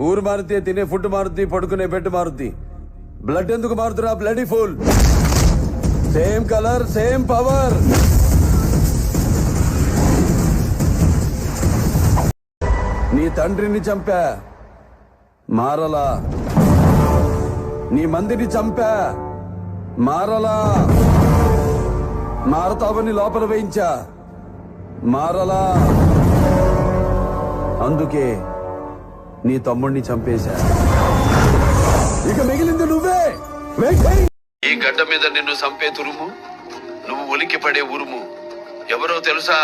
ఊరు మారుతి తినే ఫుడ్ మారుతి పడుకునే బెడ్ మారుతి బ్లడ్ ఎందుకు మారుతురా? Bloody full same colour same power నీ తండ్రిని చంపా. మారలా. నీ మందిని చంపా. మారలా. మారతావని లోపల వేయించా. మారలా. అందుకే నీ తమ్ముణ్ణి చంపేశా. ఇక మిగిలింది నువ్వే. ఈ గడ్డ మీద నిన్ను చంపే తురుము నువ్వు ఉలికి పడే ఉరుము. ఎవరో తెలుసా?